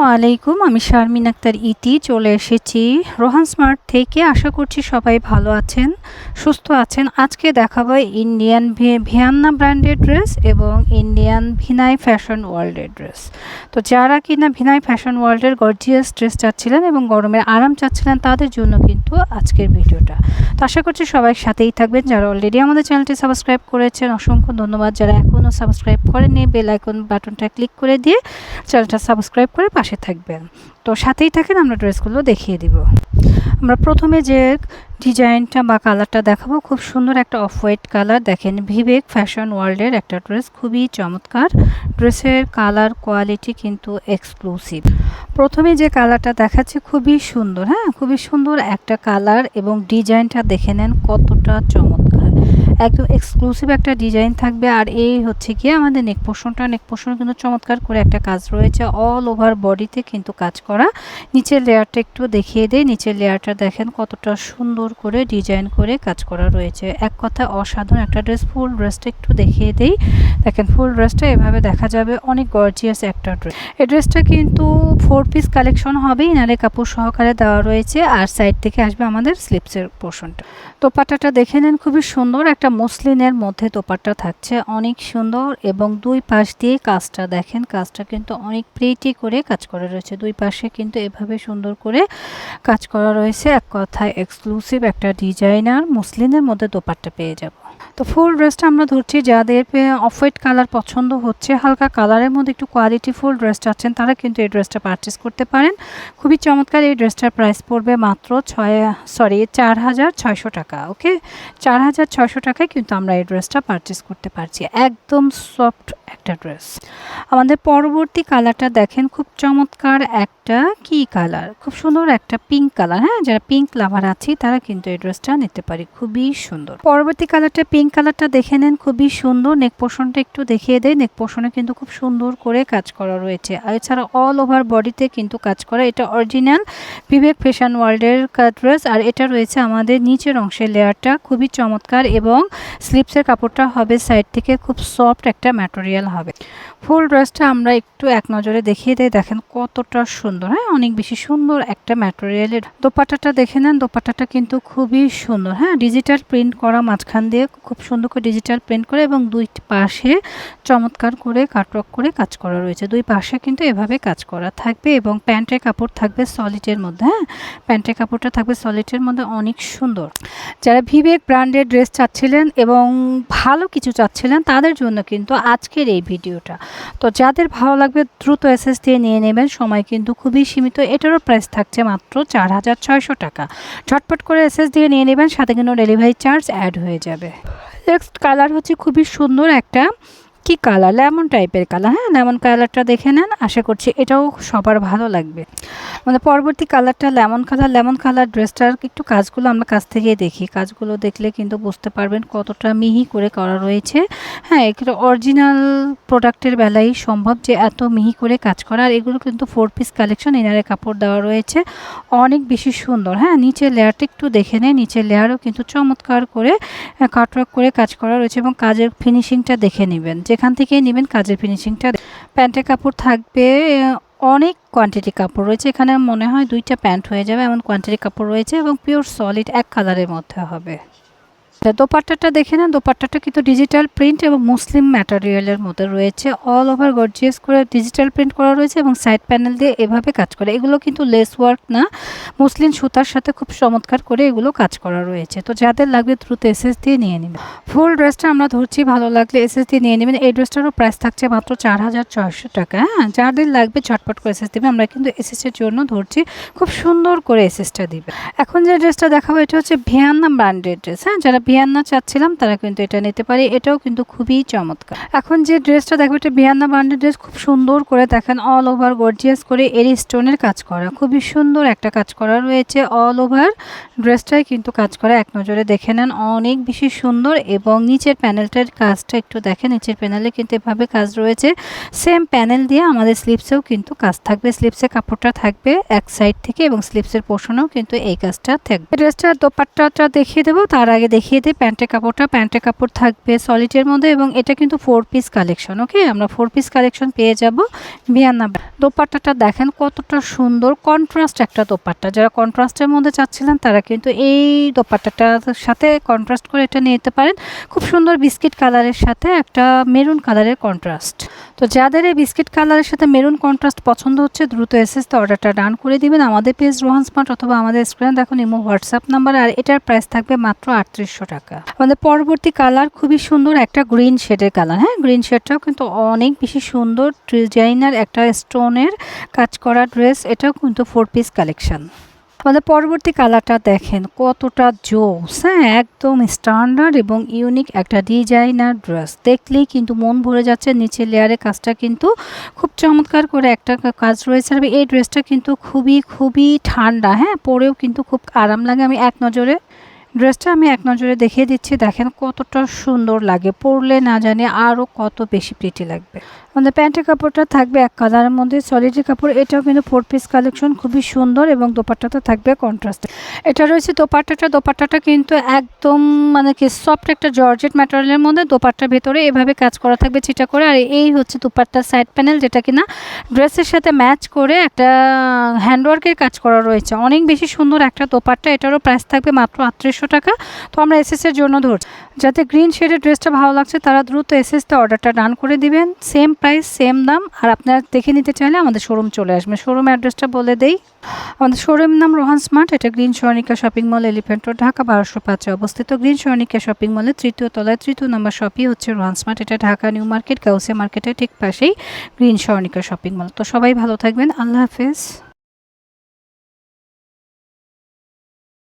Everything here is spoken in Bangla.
আলাইকুম, আমি শারমিন আক্তার ইতি, চলে এসেছি রোহান স্মার্ট থেকে। আশা করছি সবাই ভালো আছেন, সুস্থ আছেন। আজকে দেখাবো ইন্ডিয়ান ভিয়ান্না ব্র্যান্ডের ড্রেস এবং ইন্ডিয়ান ভিনাই ফ্যাশন ওয়ার্ল্ডের ড্রেস। তো যারা কিনা ভিনাই ফ্যাশন ওয়ার্ল্ডের গর্জিয়াস ড্রেস চাচ্ছিলেন এবং গরমের আরাম চাচ্ছিলেন, তাদের জন্য কিন্তু আজকের ভিডিওটা। তো আশা করছি সবাই সাথেই থাকবেন। যারা অলরেডি আমাদের চ্যানেলটি সাবস্ক্রাইব করেছেন, অসংখ্য ধন্যবাদ। যারা এখনও সাবস্ক্রাইব করেননি, বেল আইকন বাটনটা ক্লিক করে দিয়ে চ্যানেলটা সাবস্ক্রাইব করে পাশে থাকবেন। তো সাথেই থাকেন আমরা ড্রেসগুলো দেখিয়ে দিব। আমরা প্রথমে যে ডিজাইনটা বা কালারটা দেখাবো। খুব সুন্দর একটা অফ হোয়াইট কালার। দেখেন ভিবেক ফ্যাশন ওয়ার্ল্ডের একটা ড্রেস। খুবই চমৎকার। ড্রেসের কালার কোয়ালিটি কিন্তু এক্সক্লুসিভ। প্রথমে যে কালারটা দেখাচ্ছে খুবই সুন্দর হ্যাঁ? খুবই সুন্দর একটা কালার এবং ডিজাইনটা দেখে নেন কতটা চমৎকার। একদম এক্সক্লুসিভ একটা ডিজাইন থাকবে। আর এই হচ্ছে গিয়ে আমাদের নেক পোষণটা নেক পোষণ কিন্তু চমৎকার করে একটা কাজ রয়েছে। অল ওভার বডিতে কিন্তু কাজ করা। নিচের লেয়ারটা একটু দেখিয়ে দেয় নিচের লেয়ারটা দেখেন কতটা সুন্দর করে ডিজাইন করে কাজ করা রয়েছে। এক কথা অসাধারণ, একটা ড্রেস ফুল ড্রেসটা একটু দেখিয়ে দেই। দেখেন ফুল ড্রেসটা এভাবে দেখা যাবে, অনেক গর্জিয়াস একটা ড্রেস এই ড্রেসটা কিন্তু ফোর পিস কালেকশন হবে ইনারে কাপড় সহকারে দেওয়া রয়েছে আর সাইড থেকে আসবে আমাদের স্লিপসের পোর্শনটা দোপাট্টাটা দেখে নেন, খুবই সুন্দর, একটা মসলিনের মধ্যে দোপাট্টা থাকছে, অনেক সুন্দর এবং দুই পাশ দিয়ে কাজটা দেখেন, কাজটা কিন্তু অনেক প্রিটি করে কাজ করা রয়েছে। দুই পাশে কিন্তু এভাবে সুন্দর করে কাজ করা রয়েছে, এক কথায় এক্সক্লুসিভ একটা ডিজাইনার মুসলিনের মধ্যে দোপাট্টা পেয়ে যাব। তো ফুল ড্রেসটা আমরা ধরছি যাদের অফ হোয়াইট কালার পছন্দ হচ্ছে, হালকা কালারের মধ্যে একটু কোয়ালিটি ফুল ড্রেস চাচ্ছেন, তারা কিন্তু এই ড্রেসটা পারচেস করতে পারেন। খুবই চমৎকার এই ড্রেসটার প্রাইস পড়বে মাত্র ছয় সরি চার হাজার ছয়শো টাকা ওকে চার হাজার ছয়শো টাকায় কিন্তু আমরা এই ড্রেসটা পারচেস করতে পারছি। একদম সফট একটা ড্রেস আমাদের পরবর্তী কালারটা দেখেন, খুব চমৎকার একটা কি কালার খুব সুন্দর একটা পিঙ্ক কালার হ্যাঁ? যারা পিঙ্ক লাভার আছে, তারা কিন্তু এই ড্রেসটা নিতে পারি, খুবই সুন্দর। পরবর্তী কালারটা পিঙ্ক কালারটা দেখে নেন, খুবই সুন্দর। নেক পোর্শনটা একটু দেখিয়ে দেয় নেক পোর্শনে কিন্তু খুব সুন্দর করে কাজ করা রয়েছে। আর এছাড়া অল ওভার বডিতে কিন্তু কাজ করা। এটা অরিজিনাল বিবেক ফ্যাশন ওয়ার্ল্ডের ড্রেস আর এটা রয়েছে আমাদের নিচের অংশের লেয়ারটা খুবই চমৎকার এবং স্লিপসের কাপড়টা হবে সাইড থেকে খুব সফট একটা ম্যাটেরিয়াল হবে। ফুল ড্রেসটা আমরা একটু এক নজরে দেখিয়ে দেয় দেখেন কতটা সুন্দর। হ্যাঁ অনেক বেশি সুন্দর একটা ম্যাটেরিয়ালের দোপাটাটা দেখে নেন। দোপাটাটা কিন্তু খুবই সুন্দর। হ্যাঁ ডিজিটাল প্রিন্ট করা মাঝখান দিয়ে খুব সুন্দর করে ডিজিটাল প্রিন্ট করে এবং দুই পাশে চমৎকার করে কাটওয়ার্ক করে কাজ করা রয়েছে। দুই পাশে কিন্তু এভাবে কাজ করা থাকবে এবং প্যান্টের কাপড় থাকবে সলিডের মধ্যে হ্যাঁ? প্যান্টের কাপড়টা থাকবে সলিডের মধ্যে অনেক সুন্দর। যারা ভিবেক ব্র্যান্ডের ড্রেস চাচ্ছিলেন এবং ভালো কিছু চাচ্ছিলেন তাদের জন্য কিন্তু আজকের এই ভিডিওটা। তো যাদের ভালো লাগবে দ্রুত এসএস দিয়ে নিয়ে নেবেন। সময় কিন্তু খুবই সীমিত। এটারও প্রাইস থাকছে মাত্র চার হাজার ছয়শো টাকা। ঝটপট করে এসএস দিয়ে নিয়ে নেবেন, সাথে কিন্তু ডেলিভারি চার্জ অ্যাড হয়ে যাবে। নেক্সট কালার হচ্ছে খুবই সুন্দর একটা কি কালার লেমন টাইপের কালার হ্যাঁ? লেমন কালারটা দেখে নেন, আশা করছি এটাও সবার ভালো লাগবে। মানে পরবর্তী কালারটা লেমন কালার লেমন কালার ড্রেসটার একটু কাজগুলো আমরা কাছ থেকেই দেখি। কাজগুলো দেখলে কিন্তু বুঝতে পারবেন কতটা মিহি করে করা রয়েছে। হ্যাঁ এগুলো অরিজিনাল প্রোডাক্টের বেলায় সম্ভব যে এত মিহি করে কাজ করা। আর এগুলো কিন্তু ফোর পিস কালেকশন এনারে কাপড় দেওয়া রয়েছে। অনেক বেশি সুন্দর। হ্যাঁ নিচের লেয়ারটা একটু দেখে নেয় নিচের লেয়ারও কিন্তু চমৎকার করে কাটওয়ার্ক করে কাজ করা রয়েছে এবং কাজের ফিনিশিংটা দেখে নেবেন। যেখান থেকে নেবেন কাজের ফিনিশিংটা প্যান্টের কাপড় থাকবে অনেক কোয়ান্টিটি কাপড় রয়েছে। এখানে মনে হয় দুইটা প্যান্ট হয়ে যাবে। এমন কোয়ান্টিটি কাপড় রয়েছে এবং পিওর সলিড এক কালারের মধ্যে হবে। দোপাট্টাটা দেখে না দোপাট্টাটা কিন্তু ডিজিটাল প্রিন্ট এবং মুসলিম ম্যাটেরিয়ালের মধ্যে রয়েছে। অল ওভার গর্জিয়াস করে ডিজিটাল প্রিন্ট করা রয়েছে এবং সাইড প্যানেল দিয়ে এভাবে কাজ করে। এগুলো কিন্তু লেস ওয়ার্ক না। মুসলিম সুতার সাথে খুব চমৎকার করে এগুলো কাজ করা রয়েছে। তো যাদের লাগবে দ্রুত এসএস দিয়ে নিয়ে নেবেন। ফুল ড্রেসটা আমরা ধরছি, ভালো লাগলে এসএস দিয়ে নিয়ে নেবেন। এই ড্রেসটারও প্রাইস থাকছে মাত্র চার হাজার ছয়শো টাকা। হ্যাঁ যাদের লাগবে ঝটপট করে এসএস দেবে আমরা কিন্তু এসএসের জন্য ধরছি। খুব সুন্দর করে এসএসটা দিবে এখন যে ড্রেসটা দেখাবো, এটা হচ্ছে ভিয়ান্না ব্র্যান্ডের ড্রেস হ্যাঁ যারা ভিয়ান্না চাচ্ছিলাম, তারা কিন্তু এটা নিতে পারে। এটাও কিন্তু খুবই চমৎকার। এখন যে ড্রেসটা দেখো, এটা ভিয়ান্না ব্র্যান্ডের ড্রেস, খুব সুন্দর করে দেখেন অল ওভার গর্জিয়াস করে এরি স্টোনের কাজ করা। খুবই সুন্দর একটা কাজ করা রয়েছে অল ওভার ড্রেসটাই কিন্তু কাজ করা, এক নজরে দেখে নেন, অনেক বেশি সুন্দর এবং নিচের প্যানেলটার কাজটা একটু দেখেন, নিচের প্যানেলে কিন্তু এভাবে কাজ রয়েছে। সেম প্যানেল দিয়ে আমাদের স্লিপসেও কিন্তু কাজ থাকবে স্লিপসের কাপড়টা থাকবে এক সাইড থেকে এবং স্লিপসের পোর্শনেও কিন্তু এই কাজটা থাকবে। ড্রেসটার দোপাট্টাটা দেখিয়ে দেবো, তার আগে দেখিয়ে দেখিয়ে দিই প্যান্টের কাপড়টা। প্যান্টের কাপড় থাকবে সলিডের মধ্যে এবং এটা কিন্তু ফোর পিস কালেকশন ওকে আমরা ফোর পিস কালেকশন পেয়ে যাব। ভিয়ান্না দোপাট্টাটা দেখেন কতটা সুন্দর কন্ট্রাস্ট একটা দোপাট্টা। যারা কন্ট্রাস্টের মধ্যে চাচ্ছিলেন, তারা কিন্তু এই দোপাট্টাটার সাথে কন্ট্রাস্ট করে এটা নিতে পারেন। খুব সুন্দর বিস্কিট কালারের সাথে একটা মেরুন কালারের কন্ট্রাস্ট তো যাদের এই বিস্কিট কালারের সাথে মেরুন কন্ট্রাস্ট পছন্দ হচ্ছে, দ্রুত এসএস তো অর্ডারটা ডান করে দিবেন। আমাদের পেজ রোহান স্মার্ট অথবা আমাদের স্ক্রিনে দেখুন, ইমো হোয়াটসঅ্যাপ নাম্বার আর এটার প্রাইস থাকবে মাত্র আটত্রিশশো টাকা। আমাদের পরবর্তী কালার খুবই সুন্দর একটা গ্রিন শেডের কালার হ্যাঁ? গ্রিন শেডটাও কিন্তু অনেক বেশি সুন্দর ডিজাইনার একটা স্টোনের কাজ করা ড্রেস এটাও কিন্তু ফোর পিস কালেকশন আমাদের পরবর্তী কালারটা দেখেন, কতটা জোস হ্যাঁ? একদম স্ট্যান্ডার্ড এবং ইউনিক একটা ডিজাইনার ড্রেস দেখলেই কিন্তু মন ভরে যাচ্ছে নিচে লেয়ারের কাজটা কিন্তু খুব চমৎকার করে একটা কাজ রয়েছে। আর এই ড্রেসটা কিন্তু খুবই খুবই ঠান্ডা হ্যাঁ? পরেও কিন্তু খুব আরাম লাগে। আমি এক নজরে ড্রেসটা আমি এক নজরে দেখিয়ে দিচ্ছি। দেখেন কতটা সুন্দর লাগে। পরলে না জানি আরও কত বেশি প্রিটি লাগবে। আমাদের প্যান্টের কাপড়টা থাকবে এক কালারের মধ্যে সলিডের কাপড়। এটাও কিন্তু ফোর পিস কালেকশন খুবই সুন্দর এবং দোপাট্টাটা থাকবে কন্ট্রাস্টে এটা রয়েছে দোপাট্টাটা দোপাট্টাটা কিন্তু একদম মানে কি সফট একটা জর্জেট ম্যাটেরিয়ালের মধ্যে দোপাট্টার ভেতরে এভাবে কাজ করা থাকবে চিটা করে। আর এই হচ্ছে দোপাট্টার সাইড প্যানেল যেটা কিনা ড্রেসের সাথে ম্যাচ করে একটা হ্যান্ডওয়ার্কের কাজ করা রয়েছে। অনেক বেশি সুন্দর একটা দোপাট্টা, এটারও প্রাইস থাকবে মাত্র আটত্রিশশো টাকা। তো আমরা এসএস এর জন্য ধরছি। যাতে গ্রিন শেডের ড্রেসটা ভালো লাগছে, তারা দ্রুত এসএসতে অর্ডারটা ডান করে দিবেন। সেম প্রাইস সেম দাম। আর আপনারা দেখে নিতে চাইলে আমাদের শোরুম চলে আসবেন। শোরুম অ্যাড্রেসটা বলে দেই। আমাদের শোরুম নাম রোহান স্মার্ট এটা green সরণিকা shopping mall Elephant Road Dhaka, বারোশো পাঁচে অবস্থিত। গ্রিন সরণিকা শপিং মলের তৃতীয় তলায় তৃতীয় নম্বর শপই হচ্ছে রোহান স্মার্ট এটা ঢাকা নিউ মার্কেট, গাউসিয়া মার্কেটের ঠিক পাশেই গ্রিন সরণিকা শপিং মল তো সবাই ভালো থাকবেন। আল্লাহ হাফেজ।